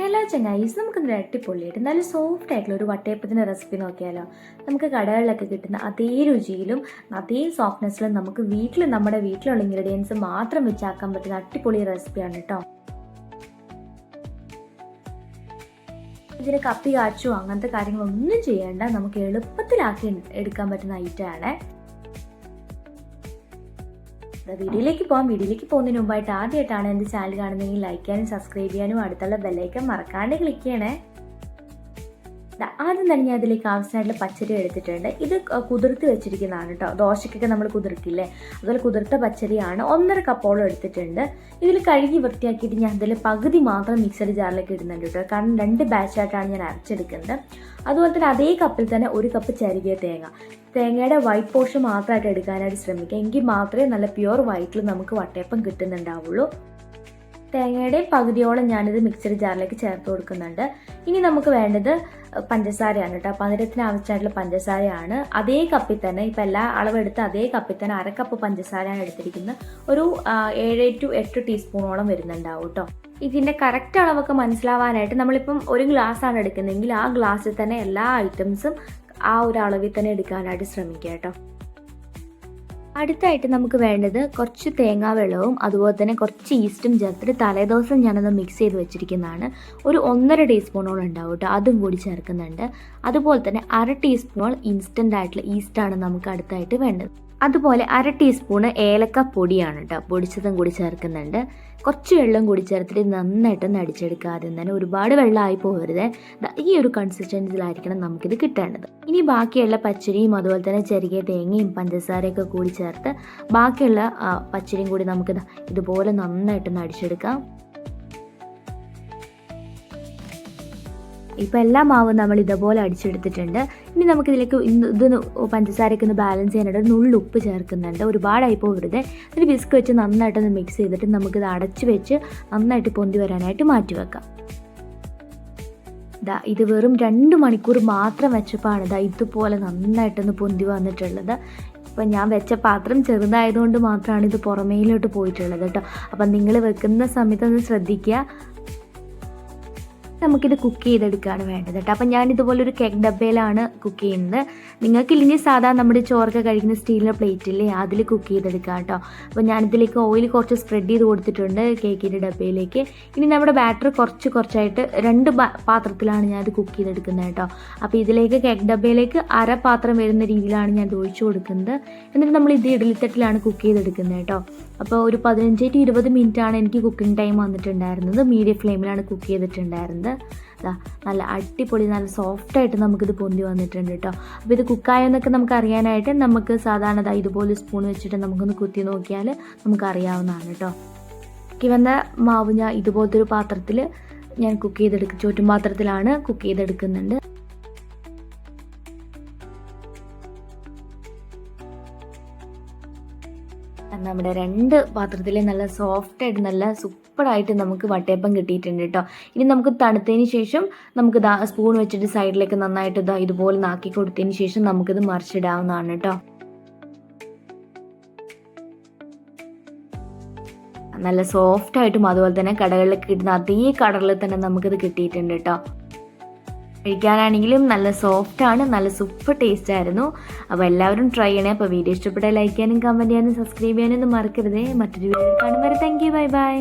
Hello ചങ്ങായിസ് നമുക്കൊന്ന് അടിപൊളിയായിട്ട് നല്ല സോഫ്റ്റ് ആയിട്ടുള്ള ഒരു വട്ടയപ്പത്തിന്റെ റെസിപ്പി നോക്കിയാലോ? നമുക്ക് കടകളിലൊക്കെ കിട്ടുന്ന അതേ രുചിയിലും അതേ സോഫ്റ്റ്നെസ്സിലും നമുക്ക് വീട്ടിൽ നമ്മുടെ വീട്ടിലുള്ള ഇൻഗ്രീഡിയൻസ് മാത്രം വെച്ചാക്കാൻ പറ്റുന്ന അടിപൊളി റെസിപ്പിയാണ് കേട്ടോ ഇതിന് കപ്പി കാച്ചോ അങ്ങനത്തെ കാര്യങ്ങളൊന്നും ചെയ്യേണ്ട. നമുക്ക് എളുപ്പത്തിലാക്കി എടുക്കാൻ പറ്റുന്ന ഐറ്റമാണ് വീഡിയോയിലേക്ക് പോകാം വീഡിയോയിലേക്ക് പോകുന്നതിന് മുമ്പായിട്ട് ആദ്യമായിട്ടാണ് എന്റെ ചാനൽ കാണുന്നതെങ്കിൽ ലൈക്ക് ചെയ്യാനും സബ്സ്ക്രൈബ് ചെയ്യാനും അടുത്തുള്ള ബെല്ലൈക്കൻ മറക്കാണ്ട് ക്ലിക്ക് ചെയ്യണേ. ആദ്യം തന്നെ ഞാൻ അതിലേക്ക് ആവശ്യമായിട്ടുള്ള പച്ചരി എടുത്തിട്ടുണ്ട്. ഇത് കുതിർത്ത് വെച്ചിരിക്കുന്നതാണ് കേട്ടോ ദോശയ്ക്കൊക്കെ നമ്മൾ കുതിർക്കില്ലേ? അതുപോലെ കുതിർത്ത പച്ചരിയാണ്. ഒന്നര കപ്പോളം എടുത്തിട്ടുണ്ട്. ഇതിൽ കഴുകി വൃത്തിയാക്കിയിട്ട് ഞാൻ അതിൽ പകുതി മാത്രം മിക്സഡ് ജാറിലേക്ക് ഇടുന്നുണ്ട് കേട്ടോ കാരണം രണ്ട് ബാച്ചായിട്ടാണ് ഞാൻ അരച്ചെടുക്കുന്നത്. അതുപോലെ തന്നെ അതേ കപ്പിൽ തന്നെ ഒരു കപ്പ് ചരുകിയ തേങ്ങ. തേങ്ങയുടെ വൈറ്റ് പോർഷൻ മാത്രമായിട്ട് എടുക്കാനായിട്ട് ശ്രമിക്കുക. എങ്കിൽ മാത്രമേ നല്ല പ്യുവർ വൈറ്റിൽ നമുക്ക് വട്ടയപ്പം കിട്ടുന്നുണ്ടാവുള്ളൂ. തേങ്ങയുടെയും പകുതിയോളം ഞാനിത് മിക്സഡ് ജാറിലേക്ക് ചേർത്ത് കൊടുക്കുന്നുണ്ട്. ഇനി നമുക്ക് വേണ്ടത് പഞ്ചസാരയാണ് കേട്ടോ. മധുരത്തിന് ആവശ്യമായിട്ടുള്ള പഞ്ചസാരയാണ്. അതേ കപ്പിൽ തന്നെ ഇപ്പം എല്ലാ അളവെടുത്ത് അതേ കപ്പിൽ തന്നെ അര കപ്പ് പഞ്ചസാരയാണ് എടുത്തിരിക്കുന്നത്. ഒരു ഏഴ് ടു എട്ട് ടീസ്പൂണോളം വരുന്നുണ്ടാവും കേട്ടോ. ഇതിന്റെ കറക്റ്റ് അളവൊക്കെ മനസ്സിലാവാനായിട്ട് നമ്മളിപ്പം ഒരു ഗ്ലാസ് ആണ് എടുക്കുന്നതെങ്കിൽ ആ ഗ്ലാസ്സിൽ തന്നെ എല്ലാ ഐറ്റംസും ആ ഒരു അളവിൽ തന്നെ എടുക്കാനായിട്ട് ശ്രമിക്കുക കേട്ടോ. അടുത്തായിട്ട് നമുക്ക് വേണ്ടത് കുറച്ച് തേങ്ങാ വെള്ളവും അതുപോലെ തന്നെ കുറച്ച് ഈസ്റ്റും ചേർത്തിട്ട് തലേദിവസം ഞാനത് മിക്സ് ചെയ്ത് വെച്ചിരിക്കുന്നതാണ്. ഒരു ഒന്നര ടീസ്പൂണോളം ഉണ്ടാവും കേട്ടോ അതും കൂടി ചേർക്കുന്നുണ്ട്. അതുപോലെ തന്നെ അര ടീസ്പൂൺ ഇൻസ്റ്റന്റ് ആയിട്ടുള്ള ഈസ്റ്റാണ് നമുക്ക് അടുത്തായിട്ട് വേണ്ടത്. അതുപോലെ അര ടീസ്പൂണ് ഏലക്ക പൊടിയാണ് കേട്ടോ പൊടിച്ചതും കൂടി ചേർക്കുന്നുണ്ട്. കുറച്ച് വെള്ളം കൂടി ചേർത്തിട്ട് നന്നായിട്ടൊന്ന് അടിച്ചെടുക്കുക ആദ്യം തന്നെ ഒരുപാട് വെള്ളമായി പോകരുത്. ഈ ഒരു കൺസിസ്റ്റൻസിലായിരിക്കണം നമുക്കിത് കിട്ടേണ്ടത്. ഇനി ബാക്കിയുള്ള പച്ചരിയും അതുപോലെ തന്നെ ചെറിയ തേങ്ങയും പഞ്ചസാരയൊക്കെ കൂടി ചേർത്ത് ബാക്കിയുള്ള പച്ചരിയും കൂടി നമുക്ക് ഇതുപോലെ നന്നായിട്ടൊന്ന് അടിച്ചെടുക്കാം. ഇപ്പം എല്ലാ മാവും നമ്മൾ ഇതുപോലെ അടിച്ചെടുത്തിട്ടുണ്ട്. ഇനി നമുക്കിതിലേക്ക് ഇന്ന് ഇത് പഞ്ചസാരയ്ക്ക് ഒന്ന് ബാലൻസ് ചെയ്യാനായിട്ട് ഒരു നുള്ളു ഉപ്പ് ചേർക്കുന്നുണ്ട്. ഒരുപാടായി പോകരുത്. ഒരു ബിസ്ക് വെച്ച് നന്നായിട്ടൊന്ന് മിക്സ് ചെയ്തിട്ട് നമുക്കിത് അടച്ച് വെച്ച് നന്നായിട്ട് പൊന്തി വരാനായിട്ട് മാറ്റി വെക്കാം. ദാ ഇത് വെറും രണ്ട് മണിക്കൂർ മാത്രം വെച്ചപ്പോഴാണ് ദാ ഇതുപോലെ നന്നായിട്ടൊന്ന് പൊന്തി വന്നിട്ടുള്ളത്. ഇപ്പം ഞാൻ വെച്ച പാത്രം ചെറുതായതുകൊണ്ട് മാത്രമാണ് ഇത് പുറമേയിലോട്ട് പോയിട്ടുള്ളത് കേട്ടോ. അപ്പം നിങ്ങൾ വെക്കുന്ന സമയത്ത് ഒന്ന് ശ്രദ്ധിക്കുക. നമുക്കിത് കുക്ക് ചെയ്തെടുക്കുകയാണ് വേണ്ടത് കേട്ടോ. അപ്പം ഞാൻ ഇതുപോലെ ഒരു കേക്ക് ഡബ്ബയിലാണ് കുക്ക് ചെയ്യുന്നത്. നിങ്ങൾക്ക് ഇല്ലെങ്കിൽ സാധാരണ നമ്മുടെ ചോറൊക്കെ കഴിക്കുന്ന സ്റ്റീലിന്റെ പ്ലേറ്റില്ലേ അതിൽ കുക്ക് ചെയ്തെടുക്കുക കേട്ടോ. അപ്പോൾ ഞാനിതിലേക്ക് ഓയിൽ കുറച്ച് സ്പ്രെഡ് ചെയ്ത് കൊടുത്തിട്ടുണ്ട് കേക്കിന്റെ ഡബ്ബയിലേക്ക്. ഇനി നമ്മുടെ ബാറ്റർ കുറച്ച് കുറച്ചായിട്ട് രണ്ട് പാത്രത്തിലാണ് ഞാൻ ഇത് കുക്ക് ചെയ്തെടുക്കുന്നത് കേട്ടോ. അപ്പോൾ ഇതിലേക്ക് കേക്ക് ഡബ്ബയിലേക്ക് അര പാത്രം വരുന്ന രീതിയിലാണ് ഞാൻ ഒഴിച്ചു കൊടുക്കുന്നത്. എന്നിട്ട് നമ്മൾ ഇത് ഇഡലിത്തട്ടിലാണ് കുക്ക് ചെയ്തെടുക്കുന്നത് കേട്ടോ. അപ്പോൾ ഒരു പതിനഞ്ച് ടു ഇരുപത് മിനിറ്റാണ് എനിക്ക് കുക്കിംഗ് ടൈം വന്നിട്ടുണ്ടായിരുന്നത്. മീഡിയം ഫ്ലെയിമിലാണ് കുക്ക് ചെയ്തിട്ടുണ്ടായിരുന്നത്. ദാ നല്ല അടിപൊളി നല്ല സോഫ്റ്റായിട്ട് നമുക്കിത് പൊന്തി വന്നിട്ടുണ്ട് കേട്ടോ അപ്പോൾ ഇത് കുക്കായെന്നൊക്കെ നമുക്ക് അറിയാനായിട്ട് നമുക്ക് സാധാരണ ഇതുപോലെ സ്പൂൺ വെച്ചിട്ട് നമുക്കൊന്ന് കുത്തി നോക്കിയാൽ നമുക്ക് അറിയാവുന്നതാണ് കേട്ടോ കിവന്ന വന്ന മാവ് ഞാൻ ഇതുപോലത്തെ ഒരു പാത്രത്തിൽ ഞാൻ കുക്ക് ചെയ്തെടുക്കും ചോറ്റും പാത്രത്തിലാണ് കുക്ക് ചെയ്തെടുക്കുന്നുണ്ട്. നമ്മുടെ രണ്ട് പാത്രത്തിൽ നല്ല സോഫ്റ്റ് ആയിട്ട് നല്ല സൂപ്പറായിട്ട് നമുക്ക് വട്ടയപ്പം കിട്ടിയിട്ടുണ്ട് കേട്ടോ ഇനി നമുക്ക് തണുത്തതിന് ശേഷം നമുക്ക് ദാ സ്പൂൺ വെച്ചിട്ട് സൈഡിലേക്ക് നന്നായിട്ട് ഇതാ ഇതുപോലെ നാക്കി കൊടുത്തതിന് ശേഷം നമുക്കിത് മറിച്ചിടാവുന്നതാണ് കേട്ടോ നല്ല സോഫ്റ്റ് ആയിട്ടും അതുപോലെ തന്നെ കടകളിലൊക്കെ കിട്ടുന്ന അതേ കടറിൽ തന്നെ നമുക്കിത് കിട്ടിയിട്ടുണ്ട് കേട്ടോ കഴിക്കാനാണെങ്കിലും നല്ല ആണ് നല്ല സൂപ്പർ ടേസ്റ്റ് ആയിരുന്നു. അപ്പോൾ എല്ലാവരും ട്രൈ ചെയ്യണേ. അപ്പോൾ വീഡിയോ ഇഷ്ടപ്പെട്ടാൽ ലൈക്ക് ചെയ്യാനും കമന്റ് ചെയ്യാനും സബ്സ്ക്രൈബ് ചെയ്യാനും ഒന്നും മറക്കരുതേ. മറ്റൊരു വീഡിയോ കാണുമ്പോൾ താങ്ക് യു ബൈ ബൈ